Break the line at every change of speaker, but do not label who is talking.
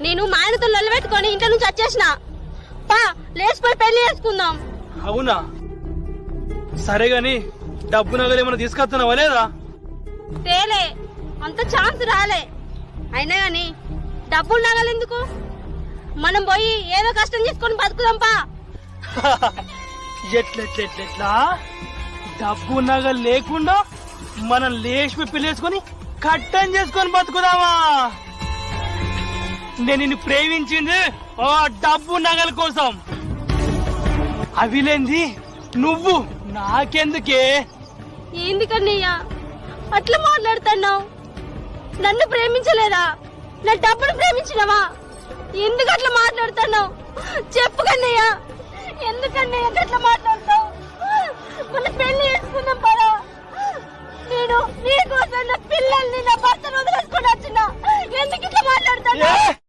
నేను మా ఆయనతో లొల్లబెట్టుకొని ఇంట్లో నుంచి వచ్చేసిన. పా లేచిపోయి పెళ్ళి చేసుకుందాం.
అవునా? సరే గాని డబ్బు నగలు ఏమైనా తీసుకొస్తున్నావా లేదా?
తేలే అంత ఛాన్స్ రాలే. అయినా గాని డబ్బులు నగలెందుకు మనం పోయి ఏదో కష్టం చేసుకొని బతుకుదాం పా.
ఎట్లెట్లెట్లెట్లా? డబ్బు నగలు లేకుండా మనం లేచి పెళ్ళేసుకొని కట్టం చేసుకొని బతుకుదామా? నేను నిన్ను ప్రేమించింది ఓ డబ్బు నగల కోసం. అవి లేంది నువ్వు నాకెందుకే?
ఏంది కన్నయ్య అట్లా మాట్లాడుతున్నావు? నన్ను ప్రేమించలేదా? నా డబ్బును ప్రేమించినవా? ఎందుకు అట్లా మాట్లాడుతున్నావు? చెప్పు కన్నయ్య. ఎందుకన్నయ్య అట్లా మాట్లాడుతావు మన పెళ్ళి చేసుకుందాం పరా నేను నీకోసం నా పిల్లల్ని నా భర్తను వదిలేసుకొని వచ్చిన. ఎందుకు